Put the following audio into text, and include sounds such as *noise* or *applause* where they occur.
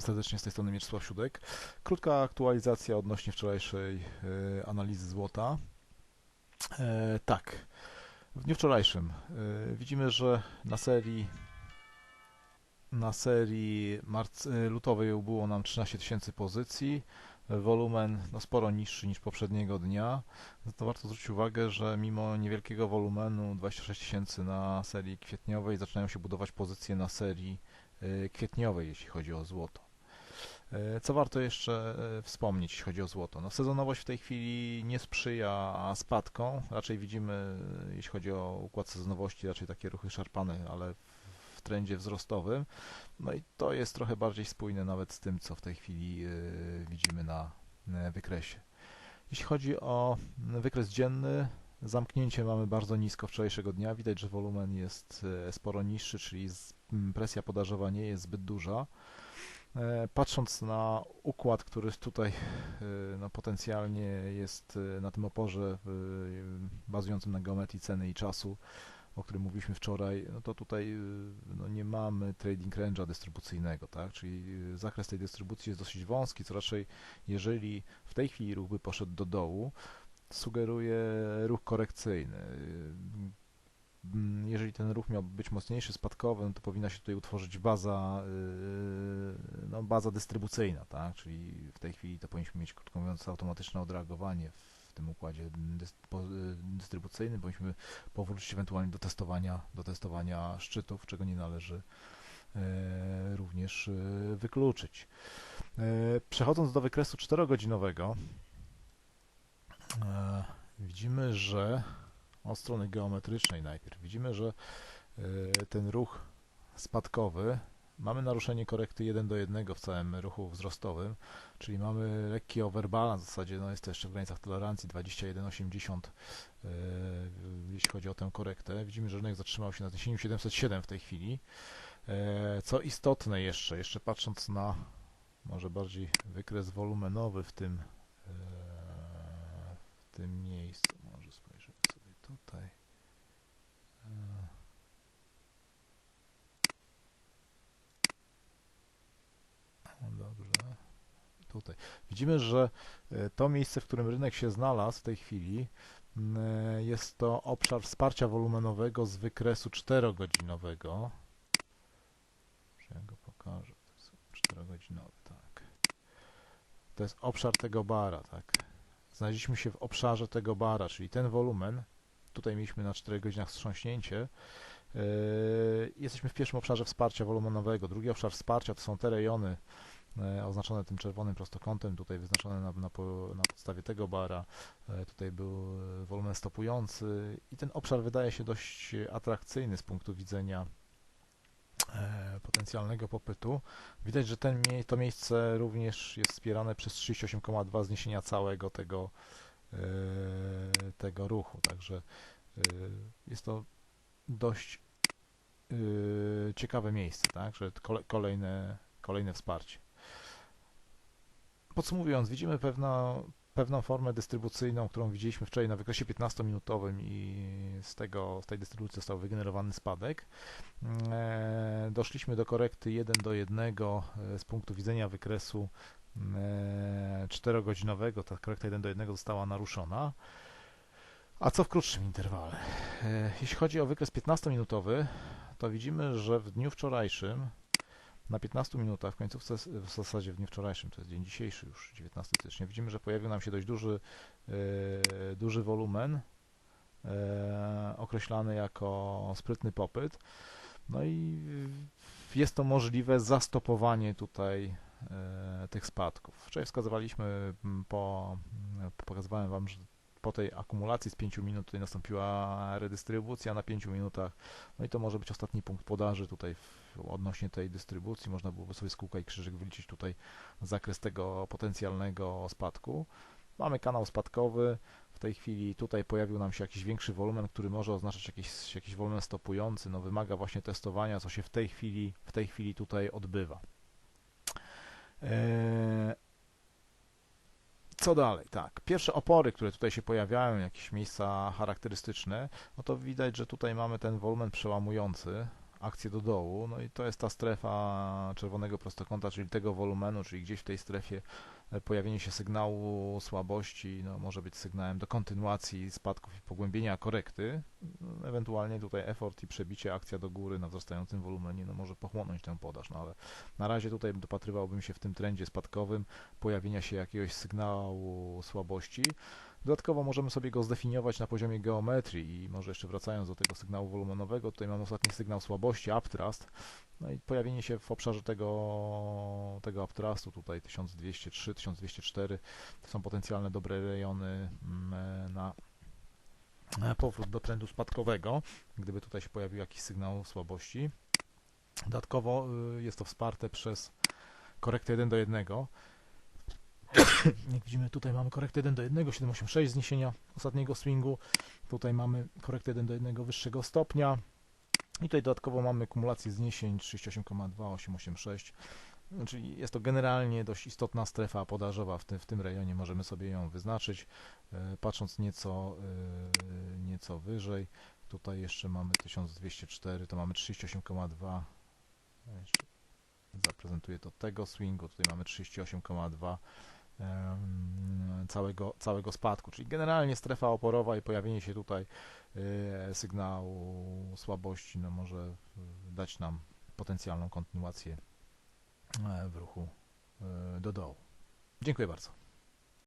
serdecznie z tej strony Mieczysław Siódek. Krótka aktualizacja odnośnie wczorajszej e, analizy złota. E, tak, w dniu wczorajszym e, widzimy, że na serii na serii marc, lutowej było nam 13 tysięcy pozycji, wolumen no, sporo niższy niż poprzedniego dnia. To warto zwrócić uwagę, że mimo niewielkiego wolumenu 26 tysięcy na serii kwietniowej zaczynają się budować pozycje na serii kwietniowej, jeśli chodzi o złoto. E, Co warto jeszcze e, wspomnieć, jeśli chodzi o złoto? No, sezonowość w tej chwili nie sprzyja spadkom. Raczej widzimy, e, jeśli chodzi o układ sezonowości, raczej takie ruchy szarpane, ale w trendzie wzrostowym. No i to jest trochę bardziej spójne nawet z tym, co w tej chwili widzimy na wykresie. Jeśli chodzi o wykres dzienny, zamknięcie mamy bardzo nisko wczorajszego dnia. Widać, że wolumen jest sporo niższy, czyli presja podażowa nie jest zbyt duża. E, Patrząc na układ, który tutaj e, no, potencjalnie jest e, na tym oporze bazującym na geometrii ceny i czasu, o którym mówiliśmy wczoraj, no to tutaj no, nie mamy trading range'a dystrybucyjnego, tak? Czyli zakres tej dystrybucji jest dosyć wąski, co raczej jeżeli w tej chwili ruch by poszedł do dołu, sugeruje ruch korekcyjny. Mm, Jeżeli ten ruch miał być mocniejszy, spadkowy, no to powinna się tutaj utworzyć baza, yy, no, baza dystrybucyjna, tak? Czyli w tej chwili to powinniśmy mieć, krótko mówiąc, automatyczne odreagowanie w tym układzie yy, dystrybucyjnym. Powinniśmy powrócić ewentualnie do testowania, do testowania szczytów, czego nie należy yy, również wykluczyć. Przechodząc do wykresu 4-godzinowego, e, widzimy, że od strony geometrycznej najpierw widzimy, że e, ten ruch spadkowy mamy naruszenie korekty 1 do 1 w całym ruchu wzrostowym, czyli mamy lekki overbalance, w zasadzie no jest to jeszcze w granicach tolerancji 21,80 e, jeśli chodzi o tę korektę. Widzimy, że rynek zatrzymał się na 10707 w tej chwili. E, Co istotne jeszcze, jeszcze patrząc na może bardziej wykres wolumenowy w tym w tym miejscu. Tutaj. E, No dobrze. Tutaj. Widzimy, że e, to miejsce, w którym rynek się znalazł w tej chwili, e, jest to obszar wsparcia wolumenowego z wykresu 4-godzinowego. Czy ja go pokażę? To jest 4-godzinowy, tak. To jest obszar tego bara, tak. Znaleźliśmy się w obszarze tego bara, czyli ten wolumen, tutaj mieliśmy na 4 godzinach wstrząśnięcie, yy, jesteśmy w pierwszym obszarze wsparcia wolumenowego. Drugi obszar wsparcia to są te rejony e, oznaczone tym czerwonym prostokątem, tutaj wyznaczone na, na, na podstawie tego bara. E, Tutaj był wolumen stopujący i ten obszar wydaje się dość atrakcyjny z punktu widzenia potencjalnego popytu. Widać, że ten, to miejsce również jest wspierane przez 38,2 zniesienia całego tego, tego ruchu, także e, jest to dość e, ciekawe miejsce, tak, że kole- kolejne, kolejne wsparcie. Podsumowując, widzimy pewną, pewną formę dystrybucyjną, którą widzieliśmy wczoraj na wykresie 15-minutowym i z, tego, z tej dystrybucji został wygenerowany spadek. E, Doszliśmy do korekty 1 do 1 e, z punktu widzenia wykresu e, 4-godzinowego. Ta korekta 1 do 1 została naruszona. A co w krótszym interwale? E, Jeśli chodzi o wykres 15-minutowy, to widzimy, że w dniu wczorajszym na 15 minutach, w końcówce, w zasadzie w dniu wczorajszym, to jest dzień dzisiejszy już, 19 stycznia, widzimy, że pojawił nam się dość duży, e, duży wolumen, e, określany jako sprytny popyt. No i jest to możliwe zastopowanie tutaj e, tych spadków. Wczoraj wskazywaliśmy, po, pokazywałem Wam, że po tej akumulacji z 5 minut tutaj nastąpiła redystrybucja na 5 minutach. No i to może być ostatni punkt podaży tutaj w, odnośnie tej dystrybucji. Można byłoby sobie z kółka i krzyżyk wyliczyć tutaj zakres tego potencjalnego spadku. Mamy kanał spadkowy. W tej chwili tutaj pojawił nam się jakiś większy wolumen, który może oznaczać jakiś, jakiś wolumen stopujący. No wymaga właśnie testowania, co się w tej chwili, w tej chwili tutaj odbywa. Eee, co dalej? Tak, pierwsze opory, które tutaj się pojawiają, jakieś miejsca charakterystyczne, no to widać, że tutaj mamy ten wolumen przełamujący, akcję do dołu, no i to jest ta strefa czerwonego prostokąta, czyli tego wolumenu, czyli gdzieś w tej strefie e, pojawienie się sygnału słabości no, może być sygnałem do kontynuacji spadków i pogłębienia korekty, no, ewentualnie tutaj effort i przebicie akcja do góry na wzrastającym wolumenie no, może pochłonąć tę podaż, no ale na razie tutaj dopatrywałbym się w tym trendzie spadkowym pojawienia się jakiegoś sygnału słabości, Dodatkowo możemy sobie go zdefiniować na poziomie geometrii i może jeszcze wracając do tego sygnału wolumenowego, tutaj mamy ostatni sygnał słabości, uptrust, no i pojawienie się w obszarze tego, tego uptrustu, tutaj 1203, 1204, to są potencjalne dobre rejony mm, na powrót do trendu spadkowego, gdyby tutaj się pojawił jakiś sygnał słabości. Dodatkowo y, jest to wsparte przez korektę 1 do 1, *laughs* jak widzimy, tutaj mamy korektę 1 do 1, 786 zniesienia ostatniego swingu. Tutaj mamy korektę 1 do 1 wyższego stopnia. I tutaj dodatkowo mamy kumulację zniesień 38,2, Czyli jest to generalnie dość istotna strefa podażowa w tym, w tym rejonie, możemy sobie ją wyznaczyć. E, patrząc nieco, e, nieco wyżej, tutaj jeszcze mamy 1204, to mamy 38,2. Zaprezentuję to tego swingu, tutaj mamy 38,2 całego, całego spadku. Czyli generalnie strefa oporowa i pojawienie się tutaj e, sygnału słabości no może dać nam potencjalną kontynuację e, w ruchu e, do dołu. Dziękuję bardzo.